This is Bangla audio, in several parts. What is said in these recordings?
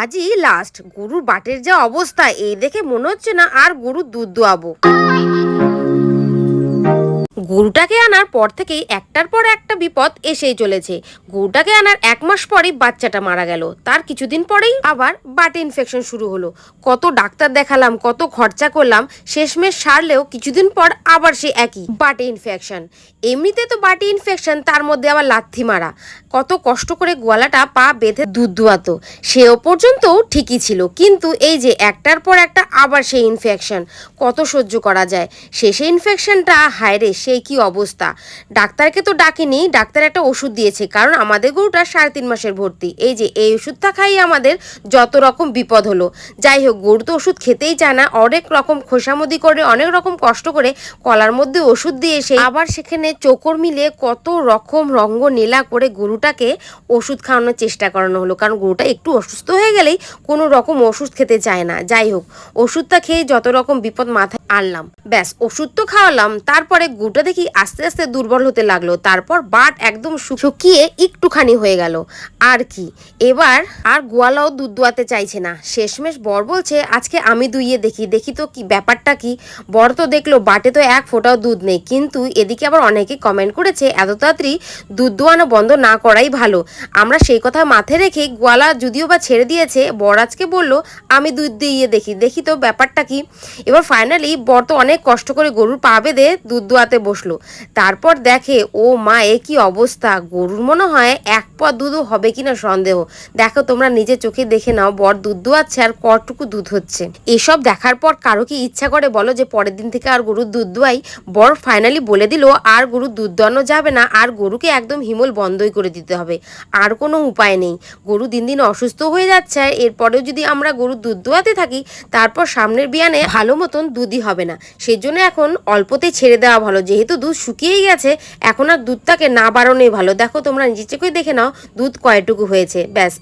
আজই লাস্ট গরুর বাটের যা অবস্থা, এই দেখে মনে হচ্ছে না আর গরুর দুধ দোয়াবো। গরুটাকে আনার পর থেকেই একটার পর একটা বিপদ এসেই চলেছে। গরুটাকে আনার এক মাস পরেই বাচ্চাটা মারা গেল। তার কিছুদিন পরেই আবার বাটে ইনফেকশন শুরু হলো। কত ডাক্তার দেখালাম, কত খরচা করলাম, শেষমেশ সারলেও কিছুদিন পর আবার সে একই বাটে ইনফেকশন। এমনিতে তো বাটে ইনফেকশন, তার মধ্যে আবার লাথি মারা। কত কষ্ট করে গোয়ালাটা পা বেঁধে দুধ দোয়াতো। সেও পর্যন্তও ঠিকই ছিল। কিন্তু এই যে একটার পর একটা আবার সেই ইনফেকশন, কত সহ্য করা যায়? শেষে ইনফেকশনটা হায়রে সেই কি অবস্থা? ডাক্তারকে তো ডাকিনি, ডাক্তার একটা ওষুধ দিয়েছে, কারণ আমাদের গরুটা সাড়ে তিন মাসের ভর্তি। এই যে, এই ওষুধটা খাইয়ে আমাদের যত রকম বিপদ হলো। যাই হোক, গরু তো ওষুধ খেতেই চায় না, অনেক রকম খোসামদি করে, অনেক রকম কষ্ট করে কলার মধ্যে ওষুধ দিয়ে এসে আবার সেখানে চোকর মিলে কত রকম রঙ্গ নীলা করে গরুটাকে ওষুধ খাওয়ানোর চেষ্টা করানো হলো। কারণ গরুটা একটু অসুস্থ হয়ে গেলেই কোনো রকম ওষুধ খেতে চায় না। যাই হোক, ওষুধটা খেয়ে যত রকম বিপদ মাথায় আনলাম। ব্যাস, ওষুধ তো খাওয়ালাম, তারপরে গরুটা দেখি আস্তে আস্তে দুর্বল হতে লাগল। তারপর বাট একদম শুকিয়ে একটুখানি হয়ে গেল। আর কি? এবার আর গোয়ালাও দুধ দোয়াতে চাইছে না। শেষমেশ বর বলছে, আজকে আমি দুইয়ে দেখি। দেখি তো কি, ব্যাপারটা কি? বর তো দেখল, বাটে তো এক ফোঁটাও দুধ নেই। কিন্তু এদিকে আবার অনেকে কমেন্ট করেছে, এত তাড়াতাড়ি দুধ দোয়ানো বন্ধ না করাই ভালো। আমরা সেই কথা মাথায় রেখে গোয়ালা যদিও বা ছেড়ে দিয়েছে, বর আজকে বলল, আমি দুধ দিয়ে দেখি। দেখি তো ব্যাপারটা কি? এবার ফাইনালি বর তো অনেক কষ্ট করে গরুর পা বেঁধে দুধ দোয়াতে বসল। তারপর দেখে, ও মা, এ কি অবস্থা? গরুর মনে হয় এক পা দুধও হবে কিনা সন্দেহ। দেখো, তোমরা নিজে চোখে দেখে নাও, বর দুধ দোয়াচ্ছে আর কটুকু দুধ হচ্ছে। এসব দেখার পর কারও কি ইচ্ছা করে বলো যে, পরের দিন থেকে আর গরুর দুধ দোয়াই? বর ফাইনালি বলে দিল, আর গরুর দুধ দোয়ানো যাবে না, আর গরুকে একদম হিমল বন্ধই করে দিতে হবে। আর কোনো উপায় নেই। গরু দিন দিন অসুস্থ হয়ে যাচ্ছে, আর এরপরেও যদি আমরা গরুর দুধ দোয়াতে থাকি, তারপর সামনের বিয়ানে ভালো মতন দুধই হবে না। সেজন্য এখন অল্পতেই ছেড়ে দেওয়া ভালো। যেহেতু দুধ শুকিয়েই গেছে, এখন আর দুধটাকে না বাড়ানোই ভালো। দেখো তোমরা নিজে চোখে দেখে নাও, দুধ কয়টুকু হয়েছে, ব্যাস।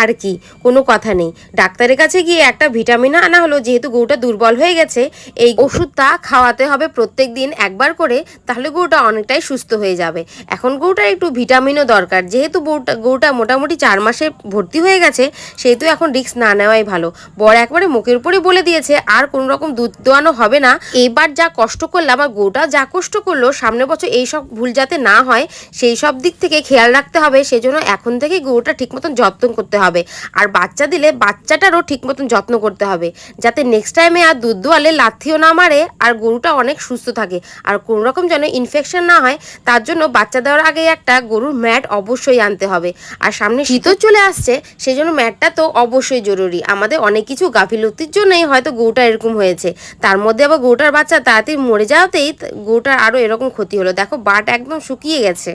আর কি? কোনো কথা নেই। ডাক্তারের কাছে গিয়ে একটা ভিটামিন আনা হলো, যেহেতু গরুটা দুর্বল হয়ে গেছে, এই ওষুধটা খাওয়াতে হবে প্রত্যেক দিন একবার করে, তাহলে গরুটা অনেকটাই সুস্থ হয়ে যাবে। এখন গরুটার একটু ভিটামিনও দরকার। যেহেতু গরুটা গরুটা মোটামুটি চার মাসে ভর্তি হয়ে গেছে, সেহেতু এখন রিস্ক না নেওয়াই ভালো। বড় একবারে মুখের উপরে বলে দিয়েছে, আর কোনো রকম দুধ দোয়ানো হবে না। এবার যা কষ্ট করলাম আর গরুটা যা কষ্ট করল, সামনের বছর এই সব ভুল যাতে না হয়, সেই সব দিক থেকে খেয়াল রাখতে হবে। সেজন্য এখন থেকে গরুটা ঠিক মতন যত্ন করতে হবে। আর বাচ্চা দিলে বাচ্চাটারও ঠিক মতন যত্ন করতে হবে। যাতে নেক্সট টাইমে আর দুধ দোয়ালে লাথিও না মারে আর গরুটা অনেক সুস্থ থাকে। আর কোনো রকম যেন ইনফেকশন না হয়, তার জন্য বাচ্চা দেওয়ার আগে একটা গরুর ম্যাট অবশ্যই আনতে হবে। আর সামনে শীতও চলে আসছে সেই জন্য ম্যাটটা তো অবশ্যই জরুরি। আমাদের অনেক কিছু গাফিলতির জন্যই হয়তো গরুটা এরকম হয়েছে। তার মধ্যে আবার গরুটার বাচ্চা তাড়াতাড়ি মরে যাওয়াতেই গরুটার আরও এরকম ক্ষতি হলো। দেখো, বাট একদম শুকিয়ে গেছে।